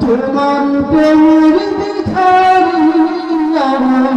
তোমার প্রেমের ভিখারি আমার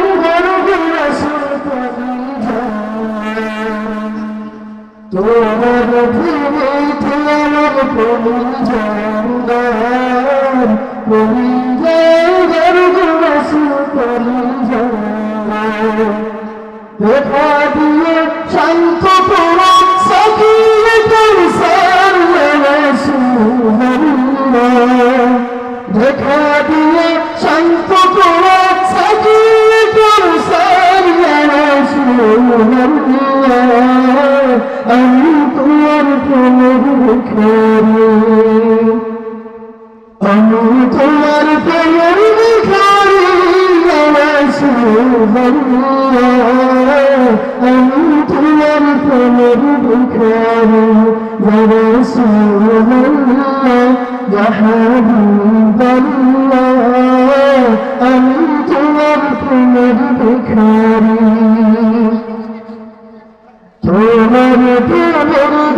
দেখা দিয়ে শান্ত পুরা সকিয়ে কৌসার দেখা দিয়ে শান্ত পুরা সকিয়ে আমি তোমার প্রেমের ভিখারি আমি তোমার প্রেমের ভিখারি আমি তোমার প্রেমের ভিখারি আমি তোমার প্রেমের ভিখারি তোমার প্রেমের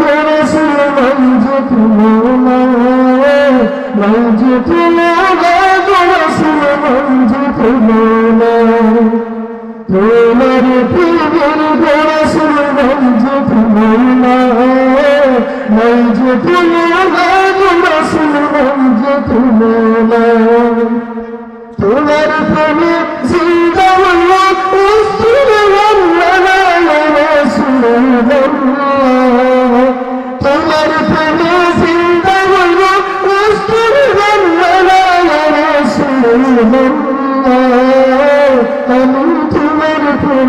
তোমার প্রেমের দরসে মঞ্জ তোমা মঞ্জ তোমা দরসে মঞ্জ তোমা তোমার প্রেমে জিন্দা উস্তুর তোমার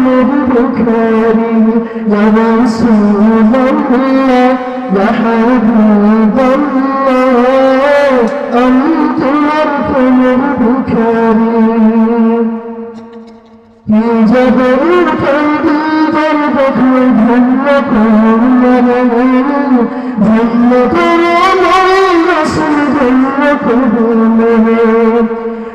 প্রেমের বুখারি আমি তোমার প্রেমের বুখারি জগর কন্দি জল দেখো ধন্য করো ধন্য করো মরে রসুল ধন্য করো মরে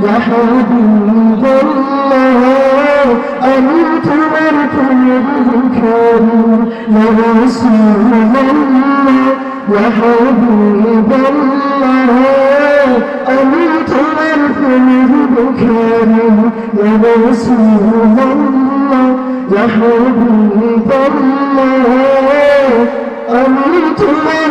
দেখারি আমি তোমার তোমার দেখারি আমি তোমার প্রেমের বুখারি আমি তোমার প্রেমের বুখারি